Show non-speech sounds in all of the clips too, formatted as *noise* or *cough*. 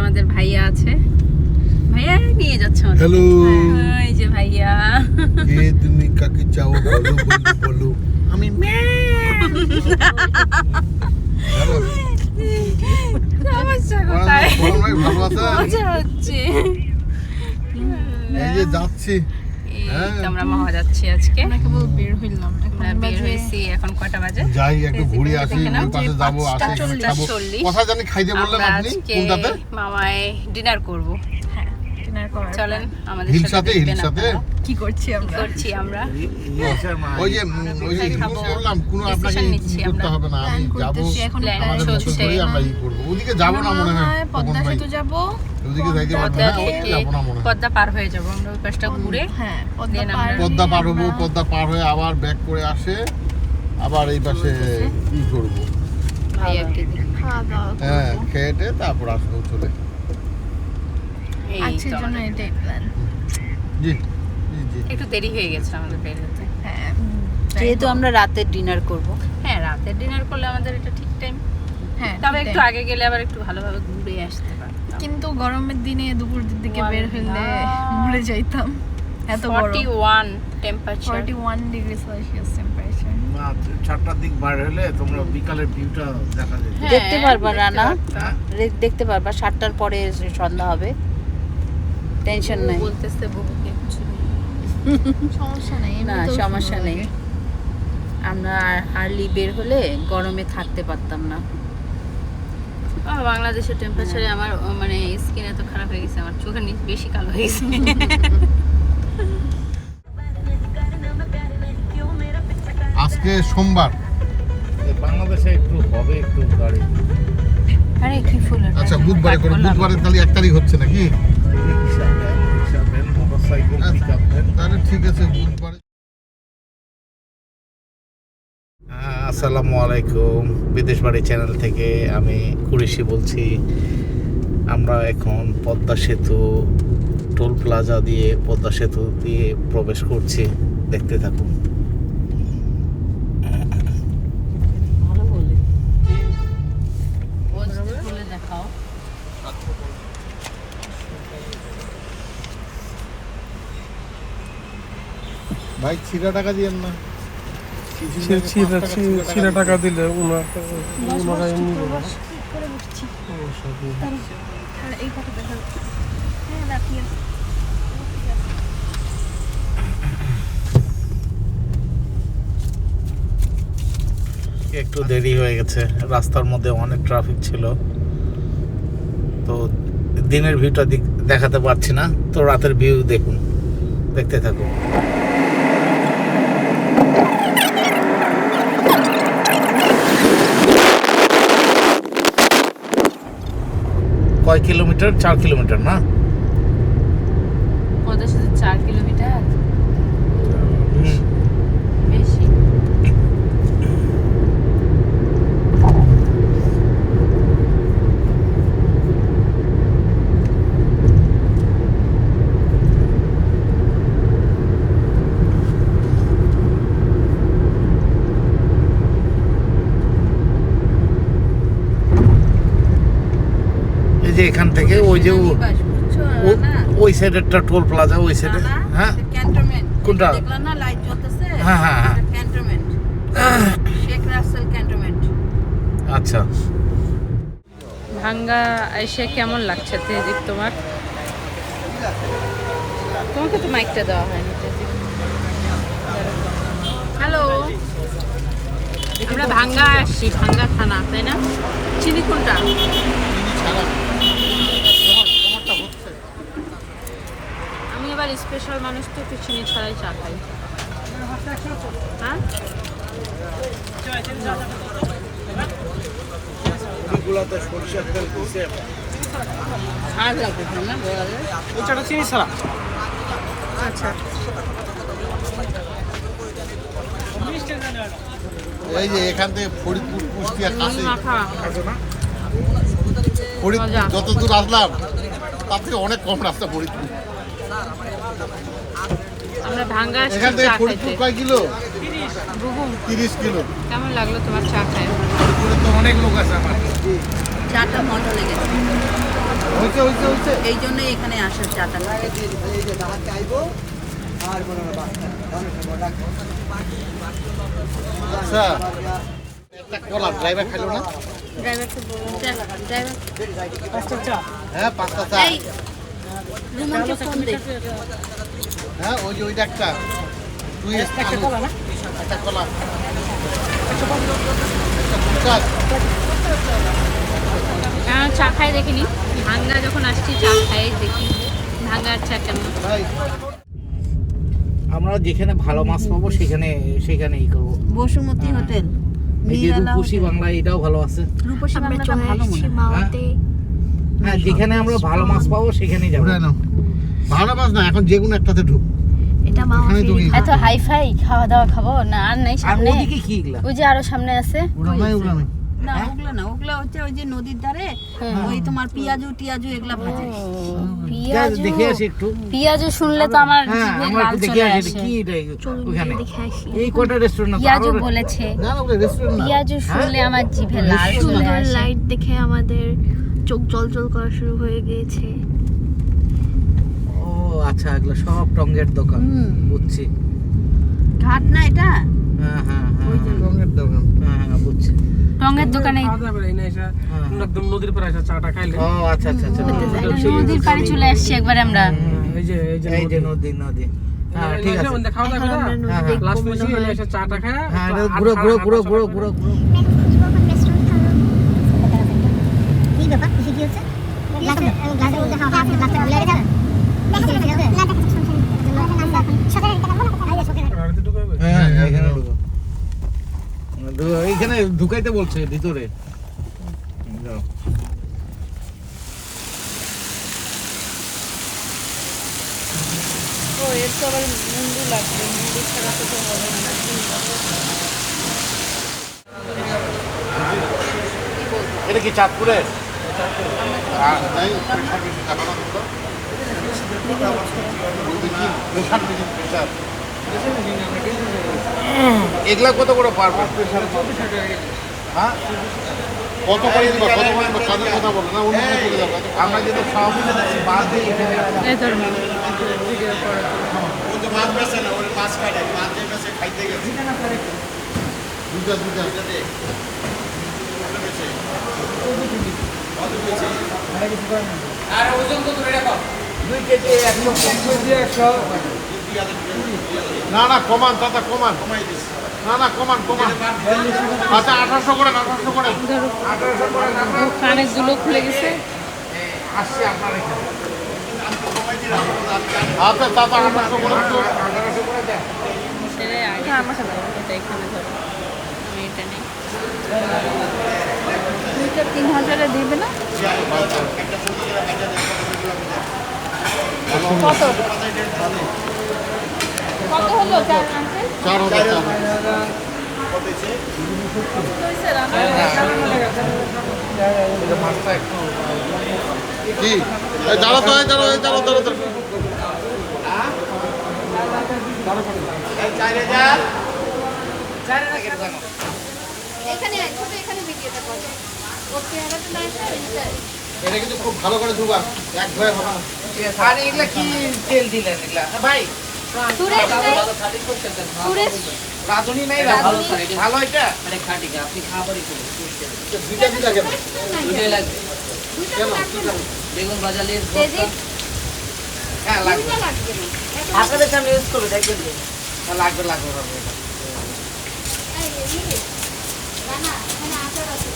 আমাদের ভাইয়া আছে। ভাইয়া নিয়ে যাচ্ছে আমাদের। হ্যালো এই যে ভাইয়া। কে তুমি কাকে চাও বলো বলো আমি সমস্যা কোথায়? মজা হচ্ছে। এই যে যাচ্ছি। আমরা মহা যাচ্ছি আজকে। কেবল বের হইলাম। এখন বের হয়েছি এখন কয়টা বাজে? যাই একটু ঘুরে আসি ওই পাশে যাব পাঁচটা চল্লিশ, খাব চল্লিশ। জানি খাইতে বললেন আমরা আপনি আজকে কোনটাতে? মামায় ডিনার করব। হ্যাঁ। চলেন আমাদের সাথে। কি করছি আমরা? করছি আমরা? ওই যে ওই যে বললাম কোনো আপনাকে নিচ্ছি করতে আমরা। হবে না আমি আমাদের চলছে। আমরা ই করব। ওদিকে যাব না মনে হয় পদ্মা সেতু যাব। পদ্মা মনে হয়। পদ্মা পার হয়ে যাব আমরা ওই পাশটা ঘুরে। হ্যাঁ পদ্মা পার আমরা- পদ্মা পার হয়ে হব পদ্মা পার হয়ে আবার ব্যাক করে আসে আবার এই পাশে ই করব। হ্যাঁ করব। তারপর আসব চলে। জি একটু দেরি হয়ে গেছে আমাদের বের হতে হ্যাঁ যেহেতু আমরা রাতের ডিনার করব। হ্যাঁ রাতের ডিনার করলে আমাদের এটা ঠিক টাইম হ্যাঁ তবে একটু আগে গেলে আবার একটু ভালোভাবে ঘুরে আসতে পারতাম কিন্তু গরমের দিনে দুপুর দিকে বের হইলে। মরে যাইতাম। এত গরম। One temperature forty one degree Celsius temperature চারটার দিক বার হলে তোমরা বিকালের ভিউটা দেখা যায়। দেখতে পারবা রানা দেখতে পারবা। সাতটার পরে সন্ধ্যা হবে। টেনশন নাই। বলতেছে বুবুকে কিছু *laughs* সমস্যা নেই না সমস্যা নেই। আমরা আর্লি বের হলে গরমে থাকতে পারতাম না। বাংলাদেশের টেম্পারেচারে আমার মানে স্কিন এত খারাপ হয়ে গেছে আমার চোখের নিচ বেশি কালো হয়ে গেছে। আজকে সোমবার। বাংলাদেশে একটু হবে একটু গাড়ি আরে কি ফুল আচ্ছা বুধবারে করে বুধবারে তাহলে এক তারিখ হচ্ছে নাকি? মোটরসাইকেল আচ্ছা। তাহলে ঠিক আছে বুধবারে আসসালামু আলাইকুম। বিদেশ বাড়ি চ্যানেল থেকে আমি কুরিশি বলছি। আমরা এখন পদ্মা সেতু টোল প্লাজা দিয়ে পদ্মা সেতু দিয়ে প্রবেশ করছি। দেখতে থাকুন। ভালো বলে। খুলে দেখাও। ভাই ছিড়া টাকা দিয়েন না। ছিঁড়া টাকা দিলে ওনার হ্যাঁ। একটু দেরি হয়ে গেছে। রাস্তার মধ্যে অনেক ট্রাফিক ছিল। তো দিনের ভিউটা দেখাতে পারছি না। তো রাতের ভিউ দেখুন। দেখতে থাকুন। কয় কিলোমিটার চার কিলোমিটার না পদ্মা সেতু চার কিলোমিটার বেশি এই যে এখান থেকে ওই যে? ওই সাইডেরটা টোল প্লাজা ওই সাইডে হ্যাঁ? কোনটা? লাইট জ্বলতেছে? হ্যাঁ, হ্যাঁ, হ্যাঁ। আচ্ছা। ভাঙ্গা এসে কেমন লাগছে তেজিক তোমার? তোমাকে তো মাইকটা দেওয়া হয়নি হ্যালো আমরা ভাঙ্গা আসছি ভাঙ্গা থানা তাই না? চিনি কোনটা? আমি এবার স্পেশাল মানুষ তো একটু চিনি ছাড়াই চা খাই হ্যাঁ? এই যে এখান থেকে ফরিদপুর কুষ্টিয়া কাছে। মাখা। ফরিদপুর যত দূর আসলাম তার থেকে অনেক কম রাস্তা ফরিদপুর। আমরা ভাঙ্গা এখান থেকে চা ফরিদপুর কয় কিলো? তিরিশ। কিলো। কেমন লাগল তোমার চা খায়? তো অনেক লোক আছে আমার। চাটা মজা লেগেছে। হইছে হইছে হইছে এই জন্যই এখানে আসার চাটা আচ্ছা। একটা কলা ড্রাইভার খাইলো না? ড্রাইভারকে বলুন ড্রাইভার হ্যাঁ পাঁচটা চা। রুমানকে ফোন দে হ্যাঁ ওই যে ওইটা একটা। তুই একটা কলা না? একটা কলা চা। খাই দেখিনি ভাঙ্গা যখন আসছি চা খাই দেখি। ভাঙ্গার চা কেমন? আমরা যেখানে ভালো মাছ পাবো সেখানে সেখানেই করব। বসুমতী হোটেল এই যে রূপসী বাংলা এটাও ভালো আছে। রূপসী ভালো মনে হয়। হ্যাঁ যেখানে আমরা ভালো মাছ পাবো সেখানেই যাব। ভালো মাছ না এখন যে কোনো একটাতে ঢুক। এটা এত হাই ফাই খাওয়া দাওয়া খাব না আর নাই সামনে। ওদিকে কি এগুলা? ওই যে আরও সামনে আছে। ওরা নাই ওরা না ওগুলো না ওগুলো হচ্ছে ওই যে নদীর ধারে ওই তোমার পিয়াজু টিয়াজু এগুলা ভাজে। পিয়াজু। দেখে আসি একটু। পিয়াজু শুনলে তো আমার হ্যাঁ জিভে লাল চলে আসে কি এটা ওখানে? এই কটা রেস্টুরেন্ট পিয়াজু বলেছে। না না ওটা রেস্টুরেন্ট না। পিয়াজু শুনলে আমার জিভে লাল চলে সুন্দর আসে। লাইট দেখে আমাদের চোখ জল জল করা শুরু হয়ে গিয়েছে। আচ্ছা এগুলো সব টঙ্গের দোকান বুঝছি। ঘাট না এটা? হ্যাঁ হ্যাঁ হ্যাঁ দোকান। হ্যাঁ হ্যাঁ বুঝছি। দোকানে হ্যাঁ। আমরা একদম নদীর পাড়ে এসে চাটা খাইলে। ও আচ্ছা আচ্ছা আচ্ছা নদীর পাড়ে চলে আসছি একবার আমরা। হ্যাঁ, এই যে এই যে নদী। নদী ঠিক আছে। খাওয়া দাওয়া এখন করে আমরা নদী। দেখব লাস্ট এসে চাটা খায় ঘুরো ঘুরো ঘুরো ঘুরো ঘুরো ঘুরো কি ব্যাপার? খুশি কি হচ্ছে? গ্লাসের মধ্যে হাওয়া আছে গ্লাসটা হ্যাঁ এইখানে ঢুকাইতে বলছে ভিতরে ও এর তো আবার মুন্ডু লাগবে মুন্ডু ছাড়া তো তো হবে না এটা কি চাঁদপুরে তাই প্রেশার বেশি টাকা না তো দেখি প্রেশার বেশি প্রেশার এগুলা কত করে পারবে হ্যাঁ? কত করে দিবা কত করে দিবা কথা বলো না? অন্য চলে যাব আমরা যেটা সব বাদ দিয়ে এখানে আসি। এই ধর। দুটা দুটা দুই কেজি একশো। না না কমান দাদা কমান। না না কমান কমান। আচ্ছা আঠারোশো করেন আঠারোশো করেন কানের দুলো খুলে গেছে। আসছে আপনার এখানে। আচ্ছা দাদা আঠারোশো করেন তো এখানে ধরো। এটা নেই। তিন হাজারে দিবে না? এটা কিন্তু খুব ভালো করে ধুবা। এক ভয় হবে না। আর এগুলা কি তেল দিলেন এগুলা? ভাই। সুরেশ সুরেশ? রাজনী নাই ভালো ভালো এটা? দুইটা দুইটা কেন? বেগুন বাজালের হ্যাঁ লাগবে। লাগবে আপনাদের সামনে ইউজ করবে দেখবেন। হ্যাঁ, লাগবে লাগবে লাগবে। এই এই এখানে আচার আছে।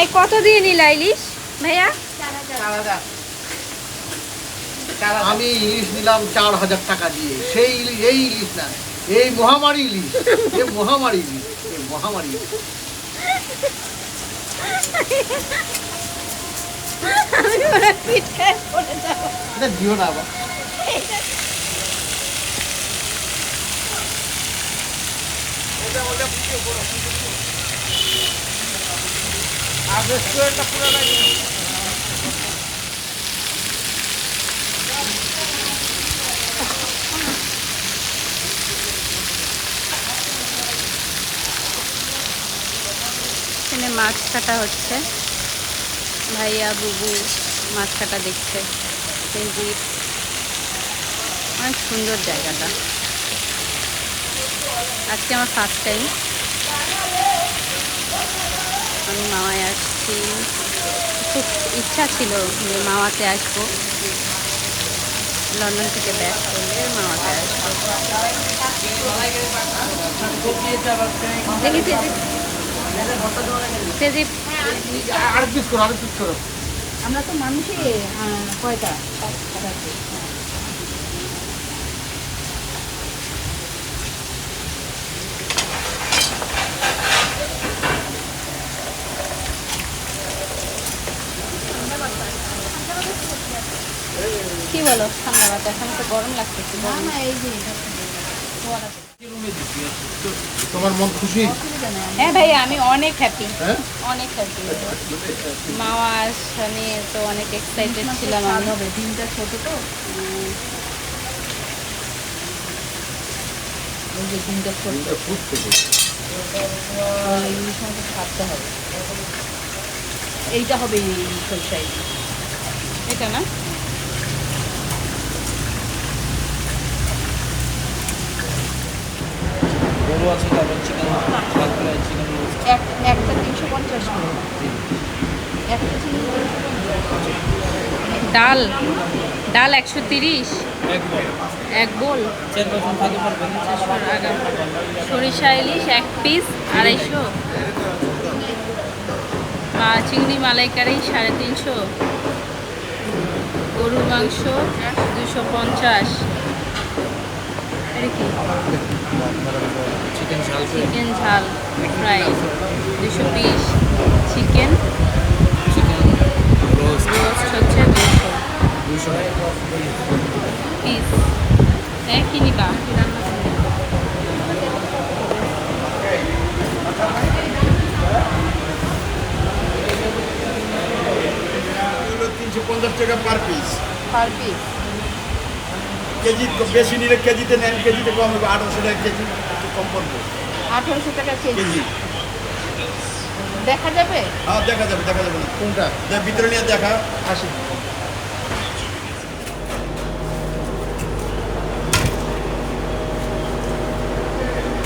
এই কত দিয়ে নিলা ইলিশ ভাইয়া? আমি ইলিশ নিলাম চার হাজার টাকা দিয়ে। সেই ইলিশ এই ইলিশ না এই মহামারী ইলিশ এই মহামারী ইলিশ এই মহামারী এটা না আবার। এখানে মাছ কাটা হচ্ছে। ভাইয়া, বুবু মাছ কাটা দেখছে। অনেক সুন্দর জায়গাটা। আজকে আমার ফার্স্ট টাইম আমি মামায় আসছি। খুব ইচ্ছা ছিল যে মামাতে আসব। লন্ডন থেকে ব্যাক করলে মামাতে আসব। দেখি তেজি করো করো। আমরা তো মানুষই কয়টা? ঠান্ডা এখন তো গরম লাগতেছে গরম। তোমার মন খুশি? হ্যাঁ ভাইয়া আমি অনেক হ্যাপি হ্যাঁ? অনেক হ্যাপি মামা নিয়ে তো অনেক এক্সাইটেড ছিলাম আমি। হবে ডিমটা ছোট তো। ওই যে ছোট। হবে। এইটা হবে এই সরষা ইলিশ এটা না? গরু আছে তারপর চিকেন চিকেন এক একটা তিনশো পঞ্চাশ একটা ডাল ডাল একশো তিরিশ। এক বোল সরিষা ইলিশ এক পিস আড়াইশো। মা চিংড়ি মালাইকারি সাড়ে তিনশো। গরুর মাংস দুশো পঞ্চাশ। চিকেন ঝাল ফ্রাই দুশো বিশ চিকেন চিকেন রোস্ট হচ্ছে দুশো। পিস হ্যাঁ নিবা তিনশো পঞ্চাশ টাকা per piece per piece kg বেশি নিলে কেজিতে নেন কেজিতে কম হবে আঠারোশো টাকা কেজি কম পড়বে। আঠারোশো টাকা কেজি। দেখা যাবে? হ্যাঁ দেখা যাবে দেখা যাবে কোনটা? যা ভিতরে নিয়ে দেখা। আসি।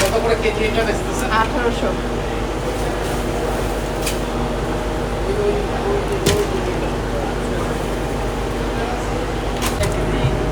কত করে কেজি এটা বেচতেছেন আঠারোশো।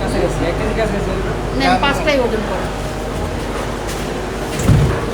কাছে গেছে এক কেজি কাছে পাঁচটাই ওজন করো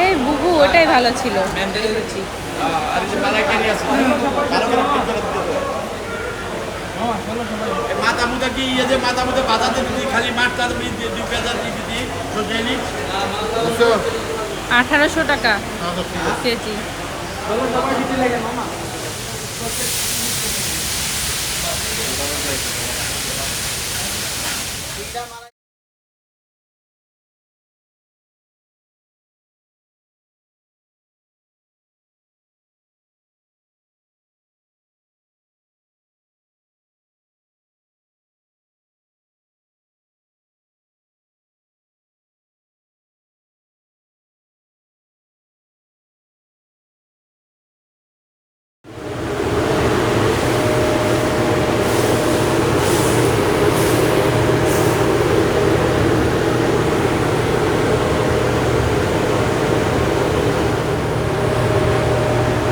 এই বুবু ওটাই ভালো ছিল। ম্যান্ডেল দিচ্ছি আর এই যে মালাইকারি আছে ভালো করে ঠিক করে দিতে হবে। এই মাথা মুথা কি ইয়ে যে মাথা মুথা বাজাতে দিদি খালি মাঠ তার দিয়ে দুই দিয়ে দিদি সোজাইলি আঠারোশো। টাকা ঠিক কেজি।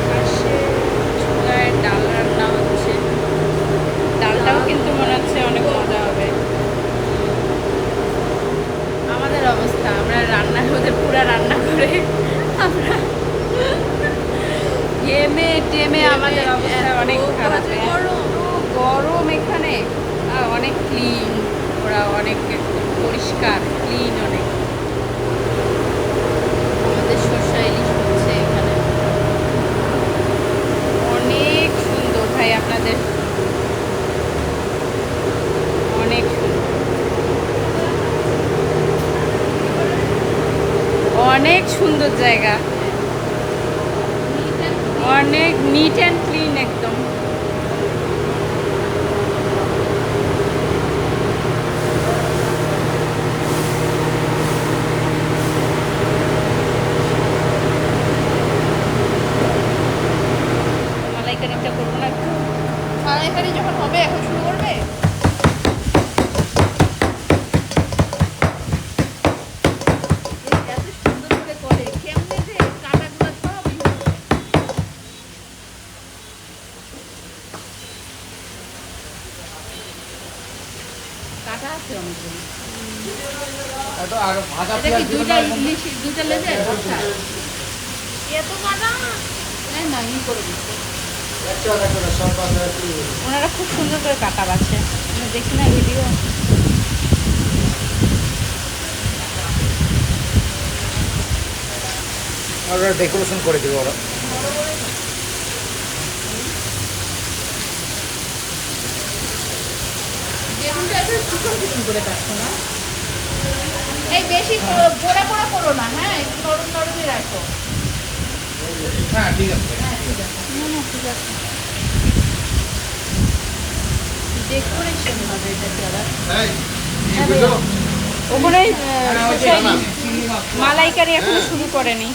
পাশে চুলায় ডাল রান্না হচ্ছে ডালটাও কিন্তু মনে হচ্ছে অনেক মজা হবে আমাদের অবস্থা আমরা রান্নার মধ্যে পুরা রান্না করে আমরা ঘেমে টেমে আমাদের অবস্থা অনেক খারাপ গরম গরম এখানে আর অনেক ক্লিন ওরা অনেক একদম পরিষ্কার ক্লিন অনেক আমাদের সর্ষা ইলিশ হচ্ছে এখানে অনেক সুন্দর জায়গা। অনেক নিট অ্যান্ড ক্লিন একদম মালাইকারিটা করব না একটু মালাইকারি যখন হবে এখন শুরু করবে এত সুন্দর করে করে কেমনে যে কাটাগুলো সব ইয়ে করে। কাটা আছে অনেকগুলো এটা কি দুইটা ইলিশ দুইটা লেজে আচ্ছা এত কাটা না না ই করে দিচ্ছে। ওনারা খুব সুন্দর করে কাটা বাছে দেখি না ভিডিও। ওরা ডেকোরেশন করে দেবে ওরা। যেমন টাইপের চিকন চিকন করে কাটছো না? এই বেশি পোড়া পোড়া করো না হ্যাঁ একটু নরম নরমই রাখো। হ্যাঁ ঠিক আছে। হ্যাঁ ঠিক আছে। না না ঠিক আছে। ডেকোরেশন হবে এটা যারা। এই, কি বুঝো? ওপরে মালাইকারি এখনও শুরু করেনি।